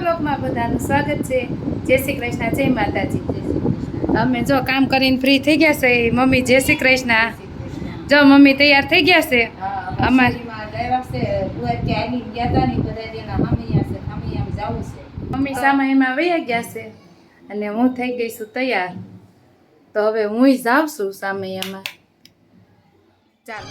બ્લોગમાં બધાનું સ્વાગત છે. જય શ્રી કૃષ્ણ જય માતાજી અમે જો કામ કરીને ફ્રી થઈ ગયા છે મમ્મી જય શ્રી કૃષ્ણ. જો મમ્મી તૈયાર થઈ ગયા છે? અમાર મમ્મી સામે એમાં વયા ગયા છે. અને હું થઈ ગઈ છું તૈયાર. તો હવે હું જાઉં છું સામે એમાં. ચાલો.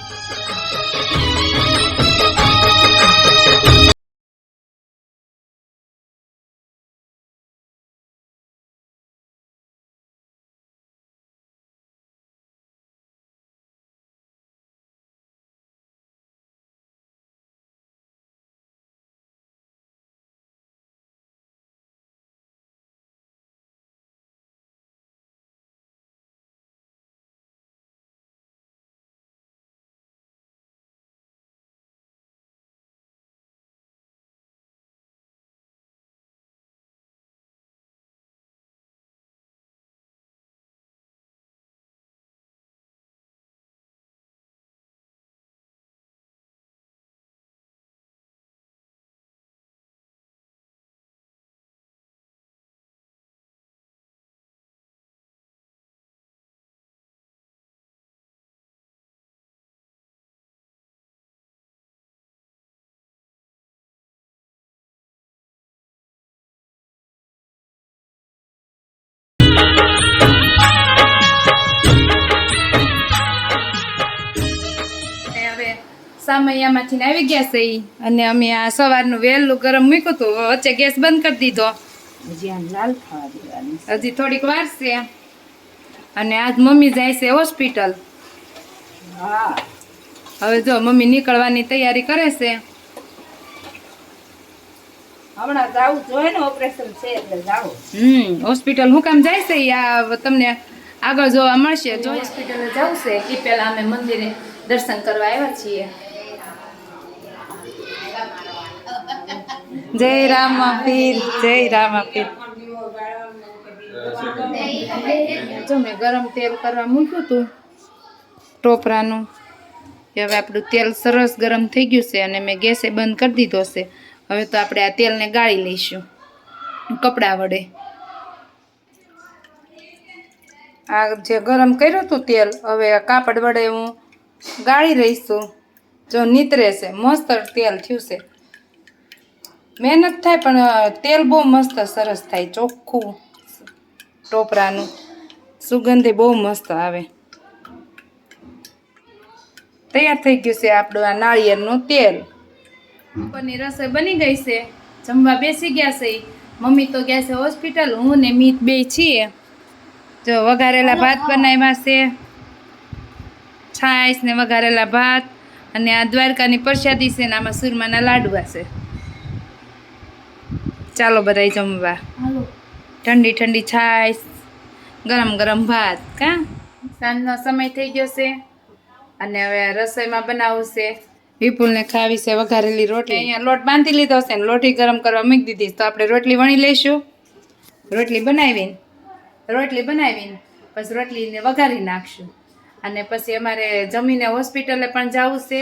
સામૈયામાંથી આવી ગયા છે અને અમે આ સવારનું વહેલું ગરમ મૂક્યું હતું. વચ્ચે ગેસ બંધ કરી દીધો. લાલ થવા દેવાની હજી થોડીક વાર છે. અને આજ મમ્મી જાય છે હોસ્પિટલ. હા. હવે જો મમ્મી નીકળવાની તૈયારી કરે છે. હમણાં જાવું જોઈએ ને ઓપરેશન છે એટલે જાવું. હમ હોસ્પિટલ હું કામ જાય છે તમને આગળ જોવા મળશે. જો હોસ્પિટલે જવું છે. એ પહેલા અમે મંદિરે દર્શન કરવા આવ્યા છીએ. જય રામ પીર જય રામ પીર જો મેં ગરમ તેલ કરવા મૂક્યું હતું ટોપરાનું. હવે આપણું તેલ સરસ ગરમ થઈ ગયું છે અને મેં ગેસે બંધ કરી દીધો છે. હવે તો આપણે આ તેલને ગાળી લઈશું, કપડા વડે. આ જે ગરમ કર્યું હતું તેલ, હવે આ કાપડ વડે હું ગાળી રહીશું. જો નીતરે છે, મસ્ત તેલ થયું છે. મહેનત થાય પણ તેલ બહુ મસ્ત સરસ થાય ચોખ્ખું ટોપરાનું. સુગંધી બહુ મસ્ત આવે. તૈયાર થઈ ગયું છે આપણું આ નાળિયેરનું તેલ. ઉપરની રસોઈ બની ગઈ છે. જમવા બેસી ગયા છે. મમ્મી તો ગયા છે હોસ્પિટલ હું ને મીત બે છીએ. જો વઘારેલા ભાત બનાવ્યા છે. છાશ ને વઘારેલા ભાત અને આ દ્વારકાની પ્રસાદી છે ને આમાં સુરમાના લાડવા છે. ચાલો બધાય જમવા. ઠંડી ઠંડી છાશ ગરમ ગરમ ભાત કા? સાંજનો સમય થઈ ગયો છે અને હવે રસોઈમાં બનાવશે વિપુલને ખાવી છે વઘારેલી રોટલી. અહીંયા લોટ બાંધી લીધો છે ને લોટી ગરમ કરવા મૂકી દીધી તો આપણે રોટલી વણી લઈશું. રોટલી બનાવીને? રોટલી બનાવીને પછી રોટલીને વઘારી નાખશું. અને પછી અમારે જમીને હોસ્પિટલે પણ જવું છે.